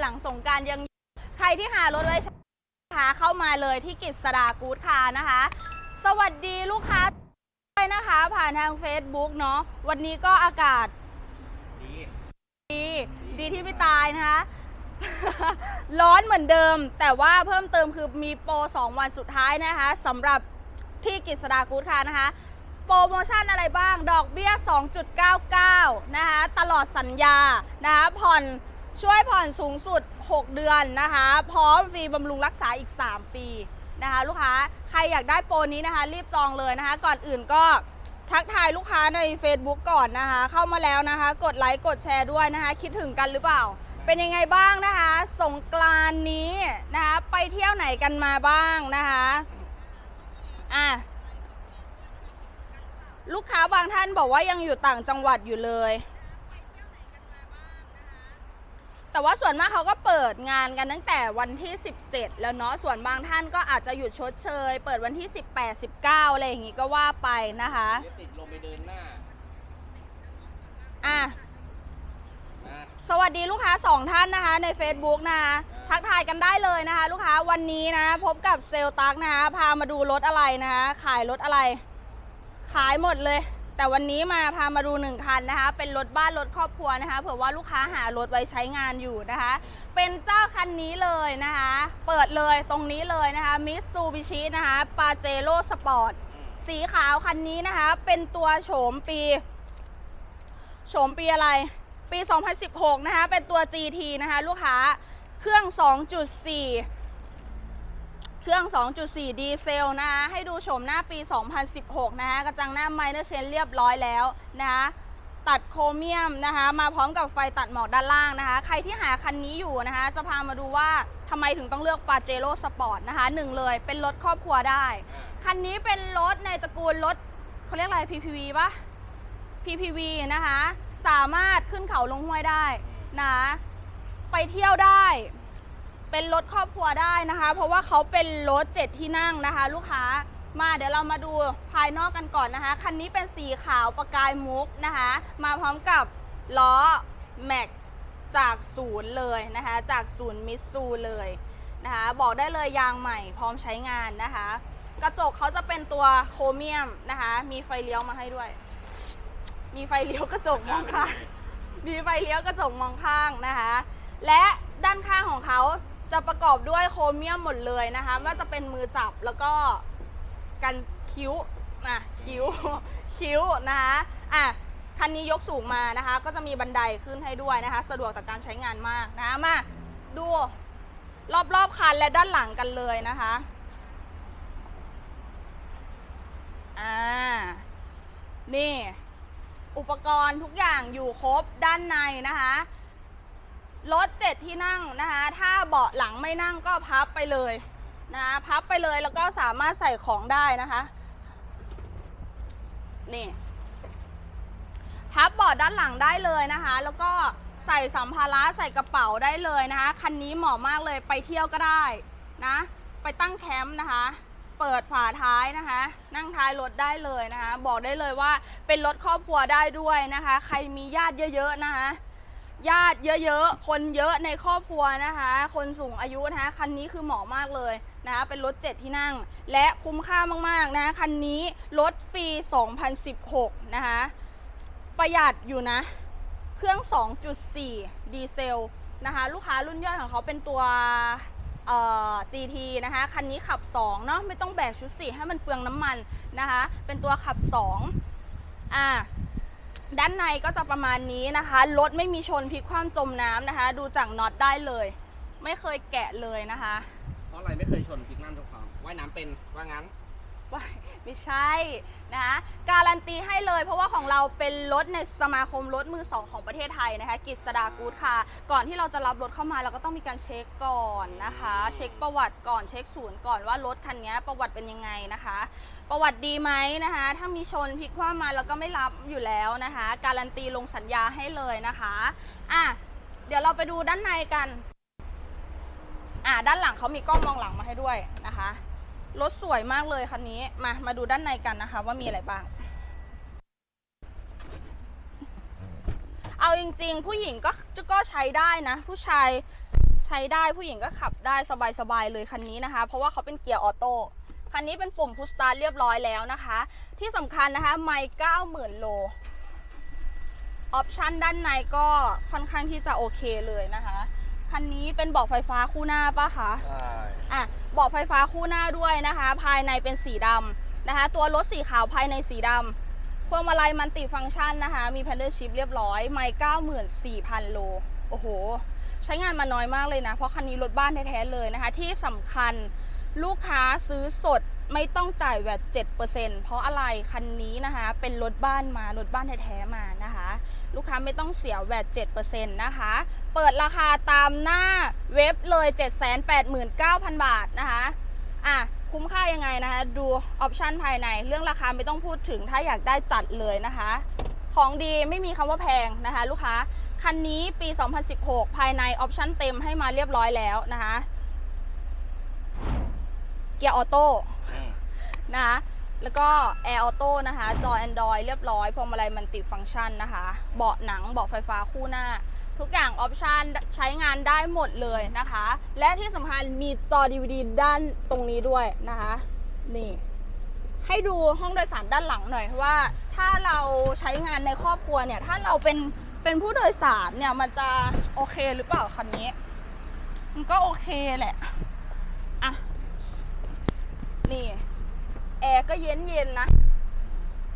หลังสงการยังใครที่หารถไว้ใช้นะคะเข้ามาเลยที่กิจสดากู๊ดคาร์นะคะ สวัสดีลูกค้าด้วยนะคะ ผ่านทาง Facebook เนาะวันนี้ก็อากาศ ดีดีดีที่ไม่ตายนะคะ ร้อนเหมือนเดิม แต่ว่าเพิ่มเติมคือมีโปร 2 วันสุดท้ายนะคะสำหรับที่กิจสดากู๊ดคาร์นะคะ โปรโมชั่นอะไรบ้างดอกเบี้ย 2.99 นะคะ ตลอดสัญญานะคะผ่อน ช่วยผ่อนสูงสุด 6 เดือนนะคะ พร้อมฟรีบำรุงรักษาอีก 3 ปีนะคะ ลูกค้าใครอยากได้โปรนี้นะคะ รีบจองเลยนะคะ ก่อนอื่นก็ทักทายลูกค้าใน Facebook ก่อนนะคะ เข้ามาแล้วนะคะ กดไลค์กดแชร์ด้วยนะคะ คิดถึงกันหรือเปล่า เป็นยังไงบ้างนะคะ สงกรานนี้นะคะ ไปเที่ยวไหนกันมาบ้างนะคะอะลูกค้าบางท่านบอกว่ายังอยู่ต่างจังหวัดอยู่เลย แต่ว่าส่วนมากเขาก็เปิดงานกันตั้งแต่วันที่ 17 แล้วเนาะ ส่วนบางท่านก็อาจจะหยุดชดเชย เปิดวันที่ 18 19 อะไรอย่างงี้ก็ว่าไปนะคะ เดี๋ยวติดลงไปเดินหน้าอะ นะ สวัสดีลูกค้า2ท่านนะคะ ใน Facebook นะคะทักทายกันได้เลยนะคะ ลูกค้าวันนี้นะ พบกับเซลล์ตักนะคะพามาดูรถอะไรนะคะขายรถอะไร ขายหมดเลย แต่วันนี้มาพามาดูหนึ่งคันนะคะ เป็นรถบ้านรถครอบครัวนะคะ เผื่อว่าลูกค้าหารถไว้ใช้งานอยู่นะคะ เป็นเจ้าคันนี้เลยนะคะ เปิดเลยตรงนี้เลยนะคะมิตซูบิชินะคะปาเจโร่สปอร์ตสีขาวคันนี้นะคะ เป็นตัวโฉมปี โฉมปีอะไร ปี 2016 นะคะ เป็นตัว GT นะคะ ลูกค้าเครื่อง 2.4 เครื่อง 2.4 ดีเซลนะคะให้ดูโฉมหน้าปี 2016 นะคะกระจังหน้าไมเนอร์เชนเรียบร้อยแล้วนะคะตัดโครเมียมนะคะมาพร้อมกับไฟตัดหมอกด้านล่างนะคะ ใครที่หาคันนี้อยู่นะคะ จะพามาดูว่าทำไมถึงต้องเลือกปาเจโร่สปอร์ตนะคะหนึ่งเลยเป็นรถครอบครัวได้อ่าคันนี้เป็นรถในตระกูลรถเขาเรียกอะไร PPV ปะ PPV นะคะ สามารถขึ้นเขาลงห้วยได้นะ ไปเที่ยวได้ เป็นรถครอบครัวได้นะคะ เพราะว่าเขาเป็นรถเจ็ดที่นั่งนะคะ ลูกค้ามาเดี๋ยวเรามาดูภายนอกกันก่อนนะคะ คันนี้เป็นสีขาวประกายมุกนะคะ มาพร้อมกับล้อแม็กจากศูนย์เลยนะคะ จากศูนย์มิตซูเลยนะคะ บอกได้เลยยางใหม่พร้อมใช้งานนะคะ กระจกเขาจะเป็นตัวโครเมียมนะคะ มีไฟเลี้ยวมาให้ด้วย มีไฟเลี้ยวกระจกมองข้างมีไฟเลี้ยวกระจกมองข้างนะคะ และด้านข้างของเขา จะประกอบด้วยโครเมียมหมดเลยนะคะไม่ว่าจะเป็นมือจับแล้วก็กันคิ้วอะคิ้วคิ้วนะคะอะคันนี้ยกสูงมานะคะ ก็จะมีบันไดขึ้นให้ด้วยนะคะ สะดวกต่อการใช้งานมากนะะมาดูรอบๆคันและด้านหลังกันเลยนะคะอ่านี่ อุปกรณ์ทุกอย่างอยู่ครบด้านในนะคะ รถเจ็ดที่นั่งนะคะ ถ้าเบาะหลังไม่นั่งก็พับไปเลยนะคะพับไปเลยแล้วก็สามารถใส่ของได้นะคะ นี่ พับเบาะด้านหลังได้เลยนะคะ แล้วก็ใส่สัมภาระใส่กระเป๋าได้เลยนะคะ คันนี้เหมาะมากเลยไปเที่ยวก็ได้นะ ไปตั้งแคมป์นะคะ เปิดฝาท้ายนะคะ นั่งท้ายรถได้เลยนะคะ บอกได้เลยว่าเป็นรถครอบครัวได้ด้วยนะคะ ใครมีญาติเยอะ ๆ นะคะ ญาติเยอะๆ คนเยอะในครอบครัวนะคะ คนสูงอายุนะคะ คันนี้คือเหมาะมากเลยนะคะเป็นรถ 7 ที่นั่ง และคุ้มค่ามากๆนะคะคันนี้รถปี 2016 นะคะ ประหยัดอยู่นะ เครื่อง 2.4 ดีเซลนะคะ ลูกค้ารุ่นย่อยของเขาเป็นตัวเอ่อ GT นะคะ คันนี้ขับ 2 เนาะไม่ต้องแบกชุด 4 ให้มันเปลืองน้ำมันนะคะ เป็นตัวขับ 2 อ่า ด้านในก็จะประมาณนี้นะคะ รถไม่มีชนพลิกคว่ำจมน้ำนะคะ ดูจากน็อตได้เลย ไม่เคยแกะเลยนะคะ เพราะอะไรไม่เคยชนพลิกนั่นทุกครั้งว่ายน้ำเป็นว่างั้น ว้าไม่ใช่นะคะการันตีให้เลยเพราะว่าของเราเป็นรถในสมาคมรถมือสองของประเทศไทยนะคะกิจสดากูดค่ะ ก่อนที่เราจะรับรถเข้ามาเราก็ต้องมีการเช็คก่อนนะคะ เช็คประวัติก่อนเช็คศูนย์ก่อนว่ารถคันนี้ประวัติเป็นยังไงนะคะ ประวัติดีไหมนะคะ ถ้ามีชนพลิกคว่ำมาเราก็ไม่รับอยู่แล้วนะคะ การันตีลงสัญญาให้เลยนะคะอะเดี๋ยวเราไปดูด้านในกันอะด้านหลังเขามีกล้องมองหลังมาให้ด้วยนะคะ รถสวยมากเลยคันนี้ มา มาดูด้านในกันนะคะ ว่ามีอะไรบ้าง เอาจริงๆ ผู้หญิงก็ก็ใช้ได้นะ ผู้ชายใช้ได้ผู้หญิงก็ขับได้สบายๆเลยคันนี้นะคะ เพราะว่าเขาเป็นเกียร์ออโต้คันนี้เป็นปุ่มพุชสตาร์ทเรียบร้อยแล้วนะคะ ที่สำคัญนะคะไม่เก้าหมื่นโลออปชันด้านในก็ค่อนข้างที่จะโอเคเลยนะคะ คันนี้เป็นเบาะไฟฟ้าคู่หน้าปะคะใช่อะเบาะไฟฟ้าคู่หน้าด้วยนะคะ ภายในเป็นสีดำนะคะ ตัวรถสีขาวภายในสีดำพวงมาลัยมันติฟังก์ชันนะคะ มี p a d d l shift เรียบร้อยไม่94,000โลโอ้โห ใช้งานมาน้อยมากเลยนะ เพราะคันนี้รถบ้านแท้ๆเลยนะคะ ที่สำคัญลูกค้าซื้อสด ไม่ต้องจ่ายแวด7%เพราะอะไรคันนี้นะคะ เป็นรถบ้านมารถบ้านแท้ๆมานะคะ ลูกค้าไม่ต้องเสียแวด7%นะคะ เปิดราคาตามหน้าเว็บเลย 789,000 บาทนะคะอะคุ้มค่ายังไงนะคะ ดูออปชันภายในเรื่องราคาไม่ต้องพูดถึงถ้าอยากได้จัดเลยนะคะ ของดีไม่มีคำว่าแพงนะคะ ลูกค้าคันนี้ปี 2016 ภายในออปชันเต็มให้มาเรียบร้อยแล้วนะคะ เกียร์ออโต้ นะคะแล้วก็แอร์ออโต้นะคะ จอ Android เรียบร้อย พวงมาลัยมันติฟังก์ชันนะคะ เบาะหนัง เบาะไฟฟ้าคู่หน้า ทุกอย่างออปชันใช้งานได้หมดเลยนะคะ และที่สำคัญมีจอ DVD ด้านตรงนี้ด้วยนะคะ นี่ ให้ดูห้องโดยสารด้านหลังหน่อยว่า ถ้าเราใช้งานในครอบครัวเนี่ย ถ้าเราเป็น เป็นผู้โดยสารเนี่ย มันจะโอเคหรือเปล่าคันนี้ มันก็โอเคแหละ อะ แอร์ก็เย็นเย็นนะ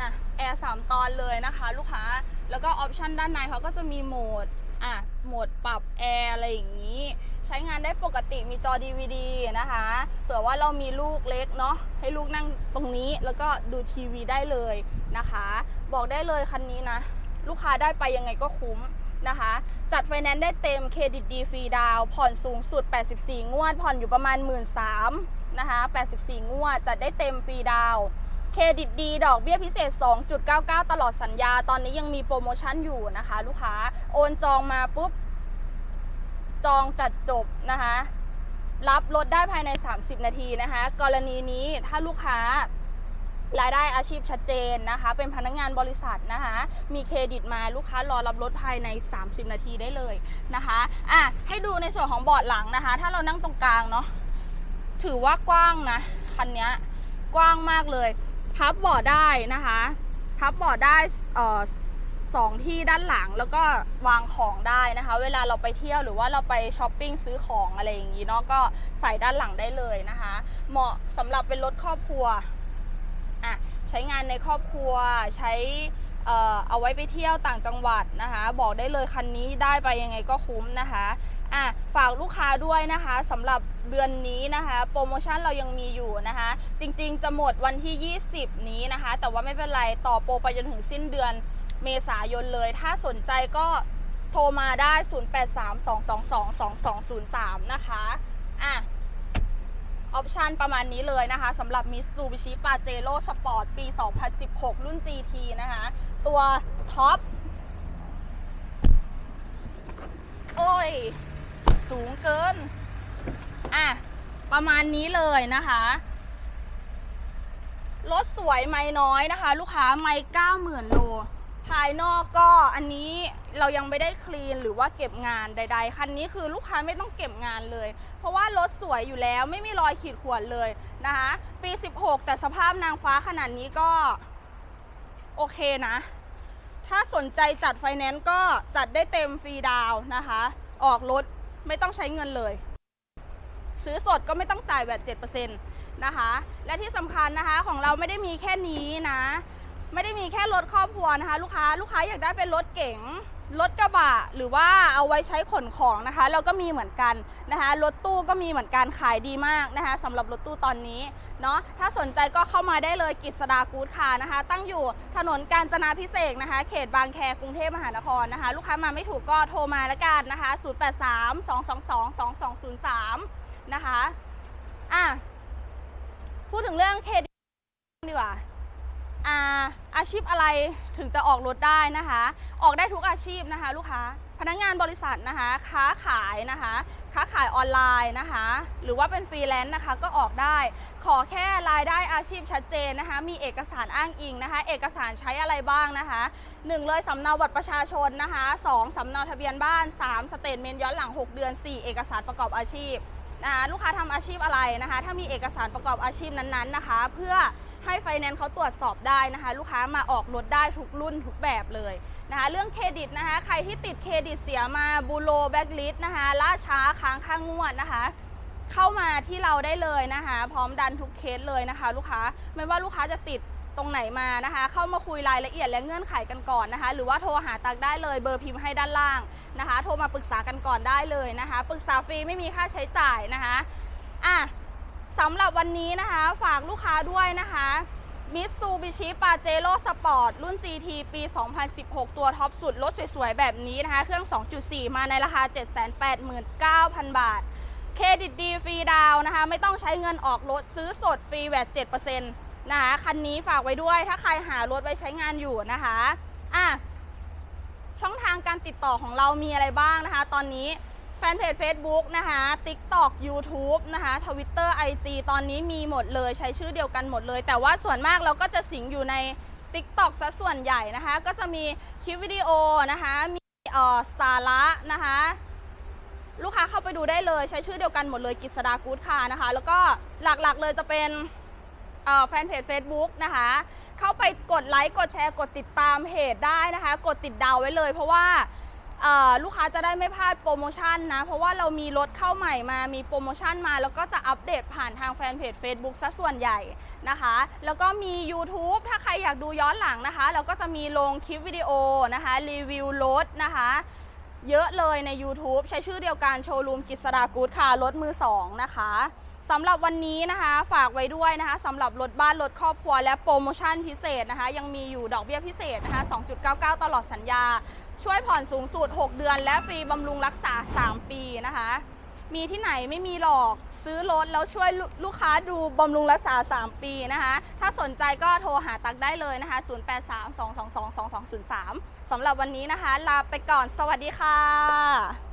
นะแอร์สามตอนเลยนะคะ ลูกค้าแล้วก็ออปชันด้านในเขาก็จะมีโหมดอะโหมดปรับแอร์อะไรอย่างนี้ ใช้งานได้ปกติมีจอ DVD นะคะเผื่อว่าเรามีลูกเล็กเนาะให้ลูกนั่งตรงนี้แล้วก็ดูทีวีได้เลยนะคะ บอกได้เลยคันนี้นะ ลูกค้าได้ไปยังไงก็คุ้มนะคะ จัดไฟแนนซ์ได้เต็มเครดิตดีฟรีดาวผ่อนสูงสุด 84 งวด ผ่อนอยู่ประมาณ 1 3ื่น นะคะ 84 งวด จัดได้เต็มฟรีดาว เครดิตดีดอกเบี้ยพิเศษ 2.99 ตลอดสัญญา ตอนนี้ยังมีโปรโมชั่นอยู่นะคะ ลูกค้า โอนจองมาปุ๊บ จองจัดจบนะคะ รับรถได้ภายใน 30 นาทีนะคะ กรณีนี้ถ้าลูกค้ารายได้อาชีพชัดเจนนะคะ เป็นพนักงานบริษัทนะคะ มีเครดิตมาลูกค้ารอรับรถภายใน 30 นาทีได้เลยนะคะ อะ ให้ดูในส่วนของเบาะหลังนะคะ ถ้าเรานั่งตรงกลางเนาะ ถือว่ากว้างนะ คันนี้กว้างมากเลย พับเบาะได้นะคะ พับเบาะได้สองที่ด้านหลังแล้วก็วางของได้นะคะ เวลาเราไปเที่ยวหรือว่าเราไปช้อปปิ้งซื้อของอะไรอย่างนี้เนาะก็ใส่ด้านหลังได้เลยนะคะ เหมาะสำหรับเป็นรถครอบครัวอะใช้งานในครอบครัวใช้ เอ่อเอาไว้ไปเที่ยวต่างจังหวัดนะคะ บอกได้เลยคันนี้ได้ไปยังไงก็คุ้มนะคะอะฝากลูกค้าด้วยนะคะสำหรับเดือนนี้นะคะ โปรโมชั่นเรายังมีอยู่นะคะ จริงๆ จะหมดวันที่ 20 นี้นะคะ แต่ว่าไม่เป็นไรต่อโปรไปจนถึงสิ้นเดือนเมษายนเลย ถ้าสนใจก็โทรมาได้ 0832222203 นะคะอะ ออปชันประมาณนี้เลยนะคะสำหรับ Mitsubishi Pajero Sport ปี 2016 รุ่น GT นะคะ ตัวท็อป โอ้ย สูงเกิน อะ ประมาณนี้เลยนะคะรถสวยไม่น้อยนะคะ ลูกค้าไม่เก้าหมื่นโล ภายนอกก็อันนี้เรายังไม่ได้คลีนหรือว่าเก็บงานใด ๆ คันนี้คือลูกค้าไม่ต้องเก็บงานเลย เพราะว่ารถสวยอยู่แล้วไม่มีรอยขีดข่วนเลยนะคะปี 16 แต่สภาพนางฟ้าขนาดนี้ก็โอเคนะ ถ้าสนใจจัดไฟแนนซ์ก็จัดได้เต็มฟรีดาวนะคะ ออกรถไม่ต้องใช้เงินเลย ซื้อสดก็ไม่ต้องจ่ายแบบ7%นะคะ และที่สำคัญนะคะของเราไม่ได้มีแค่นี้นะ ไม่ได้มีแค่รถครอบครัวนะคะ ลูกค้าลูกค้าอยากได้เป็นรถเก๋งรถกระบะหรือว่าเอาไว้ใช้ขนของนะคะ เราก็มีเหมือนกันนะคะรถตู้ก็มีเหมือนกันขายดีมากนะคะสำหรับรถตู้ตอนนี้เนาะถ้าสนใจก็เข้ามาได้เลยกิษดากูดคานะคะ ตั้งอยู่ถนนกาญจนาพิเศษนะคะ เขตบางแคกรุงเทพมหานครนะคะ ลูกค้ามาไม่ถูกก็โทรมาแล้วกันนะคะ 083 222 2203 นะคะอะพูดถึงเรื่องเครดิตดีกว่า อาอาชีพอะไรถึงจะออกรถได้นะคะ ออกได้ทุกอาชีพนะคะ ลูกค้าพนักงานบริษัทนะคะ ค้าขายนะคะ ค้าขายออนไลน์นะคะ หรือว่าเป็นฟรีแลนซ์นะคะก็ออกได้ ขอแค่รายได้อาชีพชัดเจนนะคะ มีเอกสารอ้างอิงนะคะ เอกสารใช้อะไรบ้างนะคะหนึ่งเลยสำเนาบัตรประชาชนนะคะสองสำเนาทะเบียนบ้านสามสเตทเมนต์ย้อนหลัง 6 เดือน 4 เอกสารประกอบอาชีพนะคะลูกค้าทำอาชีพอะไรนะคะ ถ้ามีเอกสารประกอบอาชีพนั้นๆนะคะ เพื่อ ให้ไฟแนนซ์เขาตรวจสอบได้นะคะ ลูกค้ามาออกรถได้ทุกรุ่นทุกแบบเลยนะคะ เรื่องเครดิตนะคะ ใครที่ติดเครดิตเสียมาบูโรแบ็กลิสนะคะล่าช้าค้างค่างวดนะคะ เข้ามาที่เราได้เลยนะคะ พร้อมดันทุกเคสเลยนะคะ ลูกค้าไม่ว่าลูกค้าจะติดตรงไหนมานะคะ เข้ามาคุยรายละเอียดและเงื่อนไขกันก่อนนะคะ หรือว่าโทรหาตักได้เลยเบอร์พิมพ์ให้ด้านล่างนะคะ โทรมาปรึกษากันก่อนได้เลยนะคะ ปรึกษาฟรีไม่มีค่าใช้จ่ายนะคะอะ สำหรับวันนี้นะคะ ฝากลูกค้าด้วยนะคะมิตซูบิชิปาเจโร่สปอร์ตรุ่น GT ปี 2016 ตัวท็อปสุด รถสวยๆ แบบนี้นะคะ เครื่อง 2.4 มาในราคา 789,000 บาท เครดิตดีฟรีดาวน์นะคะ ไม่ต้องใช้เงินออกรถซื้อสดฟรีแวด7%นะคะ คันนี้ฝากไว้ด้วย ถ้าใครหารถไว้ใช้งานอยู่นะคะ อะ ช่องทางการติดต่อของเรามีอะไรบ้างนะคะ ตอนนี้ แฟนเพจ Facebook นะคะ TikTok YouTube นะคะ Twitter IG ตอนนี้มีหมดเลยใช้ชื่อเดียวกันหมดเลย แต่ว่าส่วนมากเราก็จะสิงอยู่ใน TikTok ซะส่วนใหญ่นะคะ ก็จะมีคลิปวิดีโอนะคะ มีออสาระนะคะ ลูกค้าเข้าไปดูได้เลยใช้ชื่อเดียวกันหมดเลยกิษดากู๊ดคานะคะ แล้วก็หลักๆเลยจะเป็นแฟนเพจ Facebook นะคะ เข้าไปกดไลค์กดแชร์กดติดตามเพจได้นะคะ กดติดดาวไว้เลยเพราะว่า ลูกค้าจะได้ไม่พลาดโปรโมชั่นนะ เพราะว่าเรามีรถเข้าใหม่มามีโปรโมชั่นมา แล้วก็จะอัปเดตผ่านทางแฟนเพจ Facebook ซะส่วนใหญ่นะคะ แล้วก็มี YouTube ถ้าใครอยากดูย้อนหลังนะคะ เราก็จะมีลงคลิปวิดีโอนะคะรีวิวรถนะคะ เยอะเลยใน YouTube ใช้ชื่อเดียวกันโชว์รูมกิษดากูดค่ะรถมือ2นะคะ สำหรับวันนี้นะคะฝากไว้ด้วยนะคะสำหรับรถบ้านรถครอบครัวและโปรโมชั่นพิเศษนะคะ ยังมีอยู่ดอกเบี้ยพิเศษนะคะ 2.99 ตลอดสัญญา ช่วยผ่อนสูงสุด 6 เดือน และฟรีบำรุงรักษา 3 ปีนะคะ มีที่ไหนไม่มีหรอกซื้อรถแล้วช่วยลูลูกค้าดูบำรุงรักษา 3 ปีนะคะ ถ้าสนใจก็โทรหาตักได้เลยนะคะ 0832222203สำหรับวันนี้นะคะ ลาไปก่อนสวัสดีค่ะ